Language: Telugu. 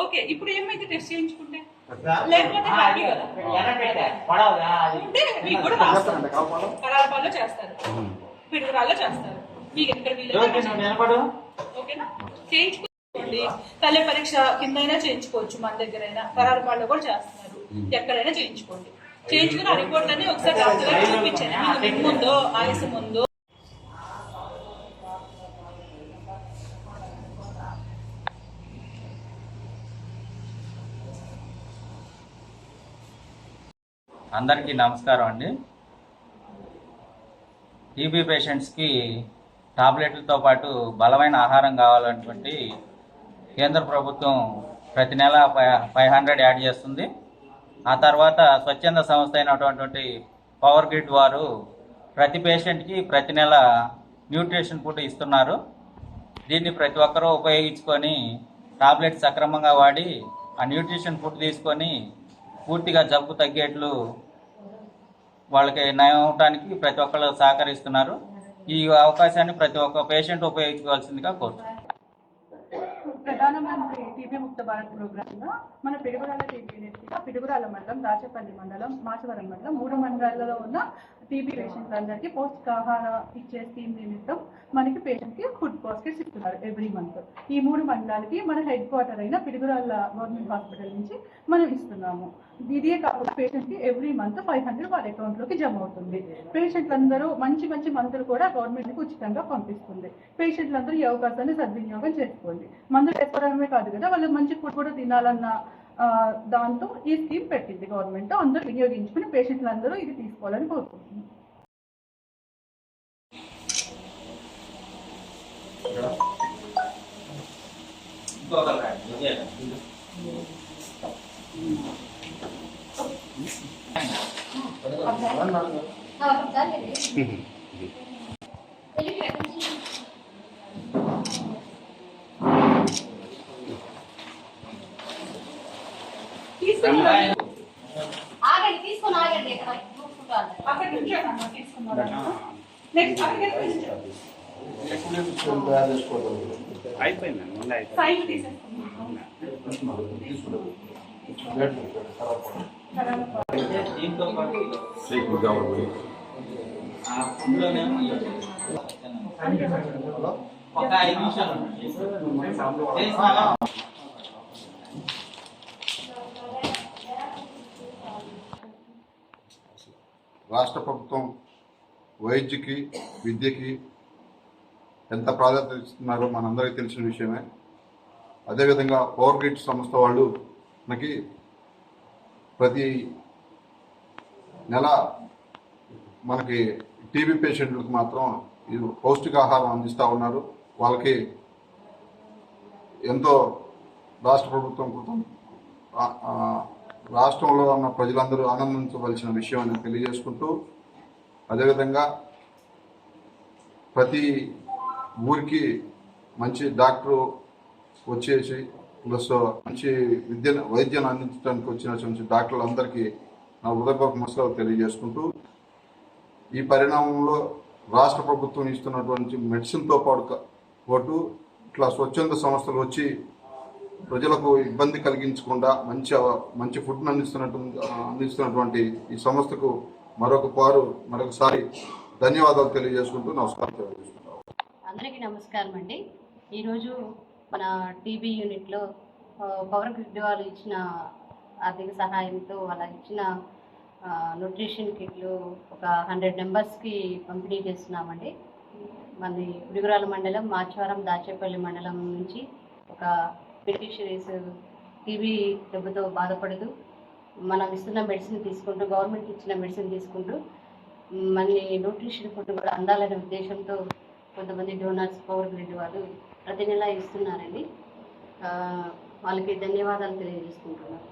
ఓకే ఇప్పుడు ఏమైతే టెస్ట్ చేయించుకుంటే? లేకపోతే మీకు కూడా కరాలపాల్లో చేస్తారు. పిడుగురాల్లో చేస్తారు. మీకు ఎక్కడ చేస్తారు. చేయించుకోండి తల్లి పరీక్ష కిందైనా చేయించుకోవచ్చు మన దగ్గరైనా. కరాలపాల్లో కూడా చేస్తున్నారు. ఎక్కడైనా చేయించుకోండి. చేయించుకుని ఆ రిపోర్ట్ అన్ని ఒకసారి డాక్టర్ గారికి చూపించండి. మీకు ముందో ఆయుసం ముందో అందరికీ నమస్కారం అండి. టీబీ పేషెంట్స్కి టాబ్లెట్లతో పాటు బలమైన ఆహారం కావాలన్నటువంటి కేంద్ర ప్రభుత్వం ప్రతి నెల ఫైవ్ హండ్రెడ్ యాడ్ చేస్తుంది. ఆ తర్వాత స్వచ్ఛంద సంస్థ అయినటువంటి పవర్ గ్రిడ్ వారు ప్రతి పేషెంట్కి ప్రతి నెల న్యూట్రిషన్ ఫుడ్ ఇస్తున్నారు. దీన్ని ప్రతి ఒక్కరూ ఉపయోగించుకొని టాబ్లెట్స్ సక్రమంగా వాడి ఆ న్యూట్రిషన్ ఫుడ్ తీసుకొని పూర్తిగా జబ్బు తగ్గేట్లు వాళ్ళకి నయం అవడానికి ప్రతి ఒక్కరు సహకరిస్తున్నారు. ఈ అవకాశాన్ని ప్రతి ఒక్క పేషెంట్ ఉపయోగించుకోవాల్సిందిగా కోరుతున్నాను ప్రధానమంత్రి టీబీ ముక్త భారత్ ప్రోగ్రామ్లో మన పిడుగురాల టీబీ పిడుగురాల మండలం దాచేపల్లి మండలం మాచవరం మండలం మూడు మండలాల్లో ఉన్న టీబీ పేషెంట్లందరికీ పౌష్టికాహార ఇచ్చే స్కీమ్ నిమిత్తం మనకి పేషెంట్కి ఫుడ్ బాస్కెట్స్ ఇస్తున్నారు ఎవ్రీ మంత్ ఈ మూడు మండలాలకి మన హెడ్ క్వార్టర్ అయిన పిడుగురాళ్ళ గవర్నమెంట్ హాస్పిటల్ నుంచి మనం ఇస్తున్నాము. ఇదే కాకుండా పేషెంట్కి ఎవ్రీ మంత్ ఫైవ్ హండ్రెడ్ వాళ్ళ అకౌంట్లోకి జమ అవుతుంది. పేషెంట్లందరూ మంచి మంచి మందులు కూడా గవర్నమెంట్కి ఉచితంగా పంపిస్తుంది. పేషెంట్లందరూ ఈ అవకాశాన్ని సద్వినియోగం చేసుకోండి. మందులు వేసుకోవడమే కాదు కదా వాళ్ళు మంచి ఫుడ్ కూడా తినాలన్న దాంతో ఈ స్కీమ్ పెట్టింది గవర్నమెంట్. అందరూ వినియోగించుకుని పేషెంట్లందరూ ఇది తీసుకోవాలని తీసుకున్నారు ఆగండి తీసుకొని ఆగండి ఇక్కడ. అక్కడ ఫుడ్లోనేమో ఒక ఐదు నిమిషాలు రాష్ట్ర ప్రభుత్వం వైద్యకి విద్యకి ఎంత ప్రాధాన్యత ఇస్తున్నారో మనందరికీ తెలిసిన విషయమే. అదేవిధంగా పవర్ గ్రిడ్ సంస్థ వాళ్ళు మనకి ప్రతి నెల మనకి టీబీ పేషెంట్లకు మాత్రం ఇది పౌష్టికాహారం అందిస్తూ ఉన్నారు. వాళ్ళకి ఎంతో రాష్ట్ర ప్రభుత్వం కృతం రాష్ట్రంలో ఉన్న ప్రజలందరూ ఆనందించవలసిన విషయం అని తెలియజేసుకుంటూ అదేవిధంగా ప్రతి ఊరికి మంచి డాక్టరు వచ్చేసి ప్లస్ మంచి విద్యను వైద్యను అందించడానికి వచ్చినటువంటి డాక్టర్లందరికీ నా హృదయపూర్వక మనసులో తెలియజేసుకుంటూ ఈ పరిణామంలో రాష్ట్ర ప్రభుత్వం ఇస్తున్నటువంటి మెడిసిన్తో పాటు పాటు ఇట్లా స్వచ్ఛంద సంస్థలు వచ్చి ప్రజలకు ఇబ్బంది కలిగించకుండా మంచి మంచి ఫుడ్ను అందిస్తున్నట్టు అందిస్తున్నటువంటి ఈ సంస్థకు మరొక పారు మరొకసారి ధన్యవాదాలు తెలియజేసుకుంటూ నమస్కారం తెలియజేసుకుంటాం అందరికీ నమస్కారం అండి. ఈరోజు మన టీబీ యూనిట్లో ఆ, పవర్ వాళ్ళు ఇచ్చిన ఆర్థిక సహాయంతో వాళ్ళ ఇచ్చిన న్యూట్రిషన్ కిట్లు ఒక హండ్రెడ్ మెంబర్స్కి పంపిణీ చేస్తున్నామండి. మన గుడిగురాల మండలం మాచవరం దాచేపల్లి మండలం నుంచి ఒక బెనిఫిషరీస్ టీబీ దెబ్బతో బాధపడదు. మనం ఇస్తున్న మెడిసిన్ తీసుకుంటూ గవర్నమెంట్ ఇచ్చిన మెడిసిన్ తీసుకుంటూ మళ్ళీ న్యూట్రిషన్ ఫుడ్ కూడా అందాలనే ఉద్దేశంతో కొంతమంది డోనర్స్ పవర్ గ్రిడ్ వాళ్ళు ప్రతి నెల ఇస్తున్నారండి. వాళ్ళకి ధన్యవాదాలు తెలియజేసుకుంటున్నాను.